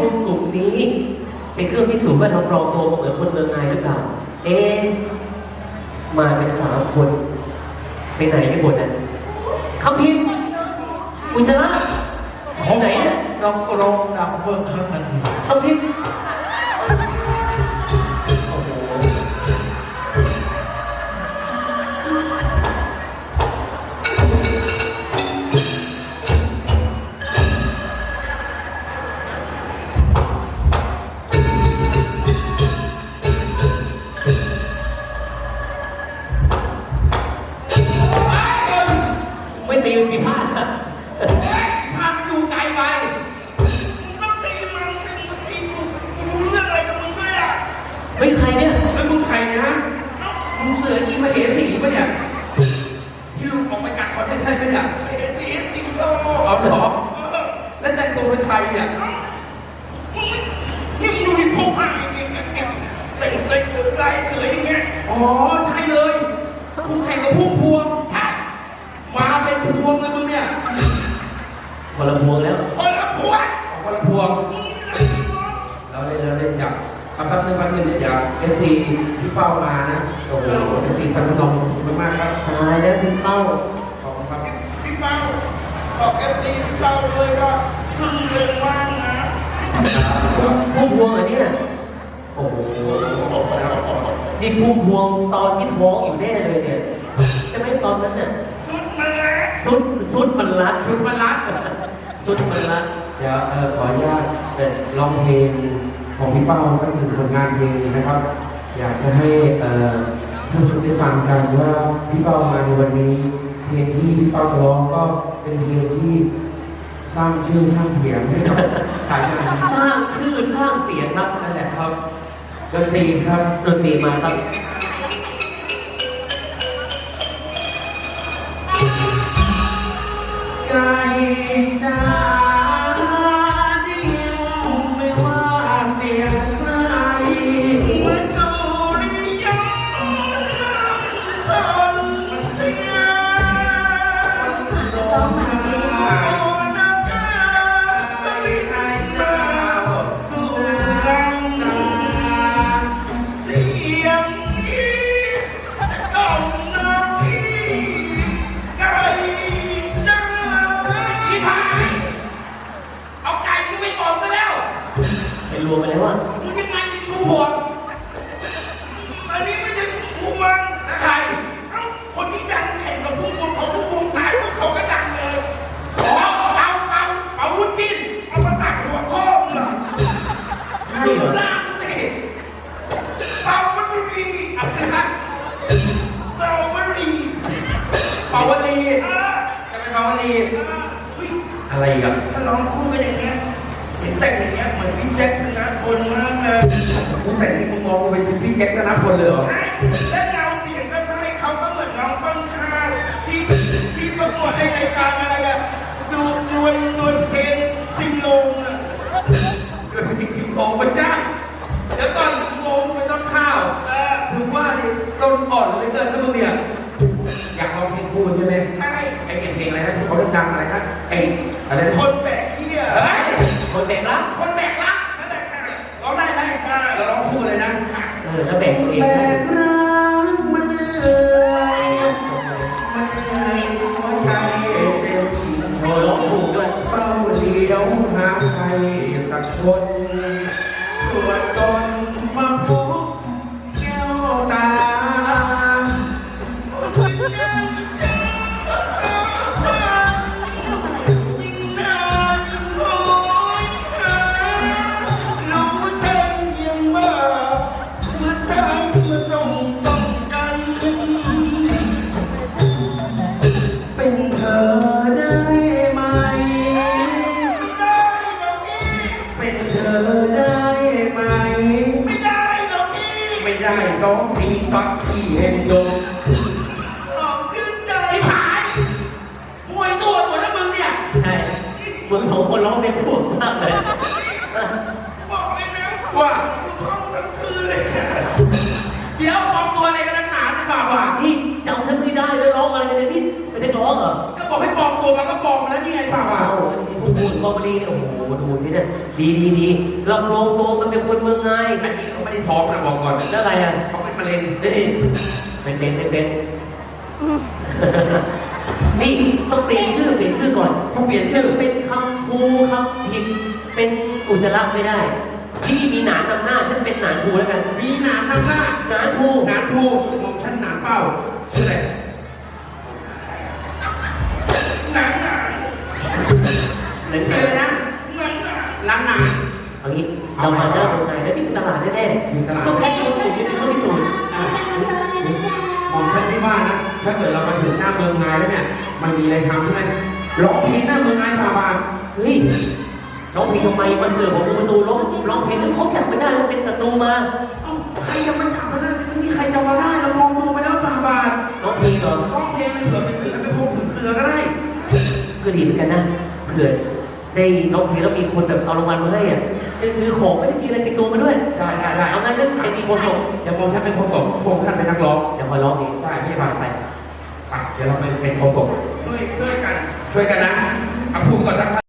คนกลุ่มนี้ เป็นเครื่องพิสูจน์ว่าเราปลอมตัวเหมือนคนเมืองไงหรือเปล่า เอ๊ะมากันสามคน ไปไหนกันหมดอะคำพิมพ์อุจจาระไปไหนเนี่ย ลองลองดับเบิลครั้งนั้น คำพิมพ์ มึงเสืออีมาเหสีปะเนี่ยที่ลุกออกไปจากเขาได้ใช่ไหมเนี่ยเหสีสิงโตเอาเหรอแล้วแต่งตัวเป็นใครเนี่ยมึงไม่นี่มึงดูดิพวกผ้าอย่างเงี้ยแต่งใส่เสื้อลายเสืออย่างเงี้ยอ๋อใช่เลยคุณแข่งกับพุ่มพวงใช่มาเป็นพวงเลยมึงเนี่ยคนละพวงแล้วคนละพวงคนละพวงเราเล่นเราเล่นจับเอาแป๊บนึงแป๊บนึงเดี๋ยวเอฟซีพี่เป้ามานะโอ้โหเอฟซีฟันพนมขอบคุณมากครับตายแล้วพี่เป้าขอบคุณครับพี่เป้าบอกเอฟซีพี่เป้าเลยว่าครึ่งเดือนว่างนะพุ่มพวงเหรอเนี่ยโอ้โหนี่พุ่มพวงตอนที่ท้องอยู่แน่เลยเนี่ยจะไม่ตอนนั้นน่ะสุดมาแล้วสุดสุดมันรัดชุดมาลัดสุดมันรัดเดี๋ยวเออขออนุญาตเอ่อร้องเพลง ของพี่เป้าสักหนึ่งผลงานเพลงนะครับ อยากจะให้ท่านผู้ชมได้ฟังกันว่าพี่เป้ามาในวันนี้เพลงที่พี่เป้าร้องก็เป็นเพลงที่สร้างชื่อสร้างเสียงให้กับสายงานสร้างชื่อสร้างเสียงครับนั่นแหละครับดนตรีครับดนตรีมาครับ อีพาย เอาไก่กูไปก่อนไปแล้ว ไปรวมไปแล้วอะมึงยังไงมึงกูห่วงอันนี้ไม่ใช่ภูมิมันแล้วใครเอ้าคนที่ดังแข่งกับภูมิของภูมิตายพวกเขาก็ดังเลยอ๋อเปาเปาเปาวุ้นจิ้นเอามาตัดหัวพ่อมึงเหรอดูหน้ามึงสิเป่ามันรีอะไรนะเป่ามันรีเปาวลีเออจะเป็นเปาวลีเออเฮ้ยอะไรอีกอะถ้าร้องคู่กันอย่างเงี้ยเห็นแต่งอย่างเงี้ยเหมือนพี่แจ็คธนพลมากเลยมึงแต่งนี่มึงมองกูเป็นพี่แจ็คธนพลเลยเหรอใช่และเงาเสียงก็ใช่เขาก็เหมือนน้องต้นข้าวที่ที่ประกวดในรายการอะไรอะดูดวลดวลเพลงซิมโลงอะเกิดเป็นคิวโตพระเจ้าเดี๋ยวก่อนโมมึงเป็นต้นข้าวเออถึงว่าดิต้นอ่อนเหลยเกินนะมึงเนี่ยอยากลองเพลงคู่ใช่ไหมใช่ไอ้เพลงอะไรนะที่เขาดังๆอะไรนะไอ้ อะไรนะคนแบกเขี้ยเฮ้ยคนแบ่งรับคนแบกรักนั่นแหละค่ะร้องได้ไหมเราร้องคู่เลยนะ เออถ้าแบ่งตัวเองแบ ไม่ได้ร้องเพลงฟักที่เห็นดงหอมขึ้นใจไอ้ผายมวยตัวหมดแล้วมึงเนี่ย ใช่มึงสองคนร้องเป็นพวกมากเลย บอกเลยนะว่ากูท่องทั้งคืนเลยนะเดี๋ยวปลอมตัวอะไรกันนักหนาจะบ่าวะนี่จำฉันไม่ได้เลยร้องอะไรกันเนี่ยนี่ไม่ได้ร้องเหรอก็บอกให้ปลอมตัวมันก็ปลอมมาแล้วนี่ไงบ่าวะเอ้าไอ้ พวกคุณก็วบุรีเนี่ยโอ้โหดูที่เนี่ยดีดีดีลำโพงตัวมันเป็นคนเมืองไงอันนี้เขาไม่ได้ท้องนะบอกก่อนแล้วอะไรอะเขาเป็นมะเร็งนี่เป็นเป็นเป็นเป็นนี่ต้องเปลี่ยนชื่อเปลี่ยนชื่อก่อนเขาเปลี่ยนชื่อเป็นคำภูคำผิดเป็นอุจจาระไม่ได้ที่นี่มีหนานนำหน้าฉันเป็นหนานภูแล้วกัน มีหนานนำหน้าหนานภูหนานภูมองฉันหนานเป้าชื่ออะไร เรามาหน้าโรงงานแล้วมีตลาดแน่ๆมีตลาดต้องใช้คนอื่นที่เขาพิสูจน์อะมองฉันไม่ว่านะ ถ้าเกิดเรามาถึงหน้าเมืองงายแล้วเนี่ย มันมีอะไรทำใช่ไหมร้องเพลงหน้าเมืองงายฟาบานเฮ้ยร้องเพลงทำไมมาเสือกของประตูร้องร้องเพลงแล้วเขาจับไม่ได้ว่าเป็นศัตรูมาเอ้าใครจะมาจับมันได้ไม่มีใครจะมาได้เรามองตัวไปแล้วฟาบานร้องเพลงเหรอร้องเพลงไปเผื่อไปถึงไปพบถึงเครือก็ได้ก็ดีเหมือนกันนะเผื่อ ได้ร้องเพลงแล้วมีคนแบบเอารางวัลมาให้อะได้ซื้อของไม่ได้มีอะไรติดตัวมาด้วยได้ได้ได้เอางั้นก็เป็นอีกคนส่งเดี๋ยวมองฉันเป็นคนส่งพงท่านเป็นนักร้องเดี๋ยวคอยร้องเองได้พี่ไปไปไปไปเดี๋ยวเราไปเป็นคนส่งช่วยช่วยกัน ช่วยกันนะเอาพูดก่อนนะ